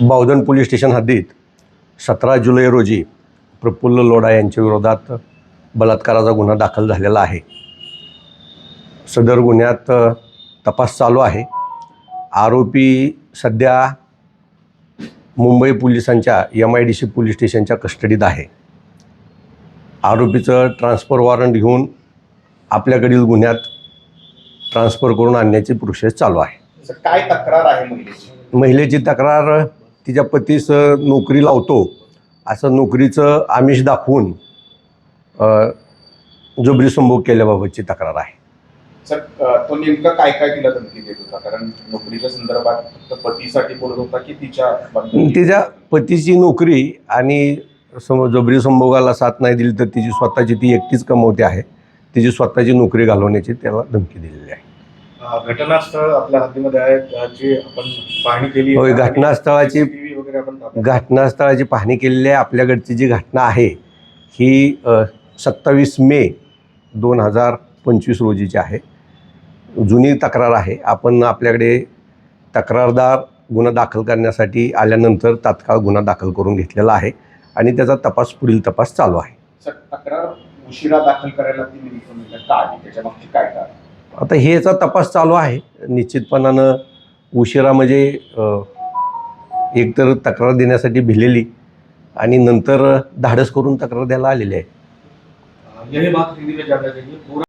Bavdhan police station हद्दीत सतरा जुलै रोजी प्रफुल्ल लोढा यांच्या विरोधात बलात्काराचा गुन्हा दाखल झालेला आहे. सदर गुन्ह्यात तपास चालू आहे. आरोपी सध्या मुंबई पोलिसांच्या M I D C police station कस्टडीत आहे. आरोपीचं ट्रान्सफर वॉरंट घेऊन आपल्याकडील गुन्ह्यात ट्रान्सफर करून आणण्याची प्रोसेस चालू आहे. काय तक्रार आहे महिलेची महिलेची तक्रार तिच्या पतीस नोकरी लावतो. असं नोकरीचं आमिष दाखवून जबरी संभोग केल्याबाबतची तक्रार आहे. सर तो नेमकं काय काय तिला धमकी देत होता? कारण नोकरीच्या संदर्भात फक्त पतीसाठी बोलत होता की तिच्या तिच्या पतीची नोकरी आणि सम जबरी संभोगाला साथ नाही दिली तर तिची स्वतःची ती एकटीच कमवते आहे. तिची स्वतःची नोकरी घालवण्याची त्याला धमकी दिलेली आहे. घटनास्थळ आपल्या हद्दीमध्ये आहे त्याची आपण पाहणी केली होय, घटनास्थळाची- CCTV वगैरे आपण ताब्यात- घटनास्थळाची पाहणी केलेली आहे. आपल्याकडची जी घटना आहे ही सत्तावीस मे दोन हजार पंचवीस रोजीची आहे. जुनी तक्रार आहे. आपण आपल्याकडे तक्रारदार गुन्हा दाखल करण्यासाठी आल्यानंतर तात्काळ गुन्हा दाखल करून घेतलेला आहे आणि त्याचा तपास पुढील तपास चालू आहे. सर तक्रार उशिरा दाखल करायला ती नेमकं म्हणजे का आली त्याच्या मागची काय कारण आता हेचा तपास चालू आहे. निश्चितपणानं उशिरा म्हणजे एकतर तक्रार देण्यासाठी भिलेली आणि नंतर धाडस करून तक्रार द्यायला आलेली आहे.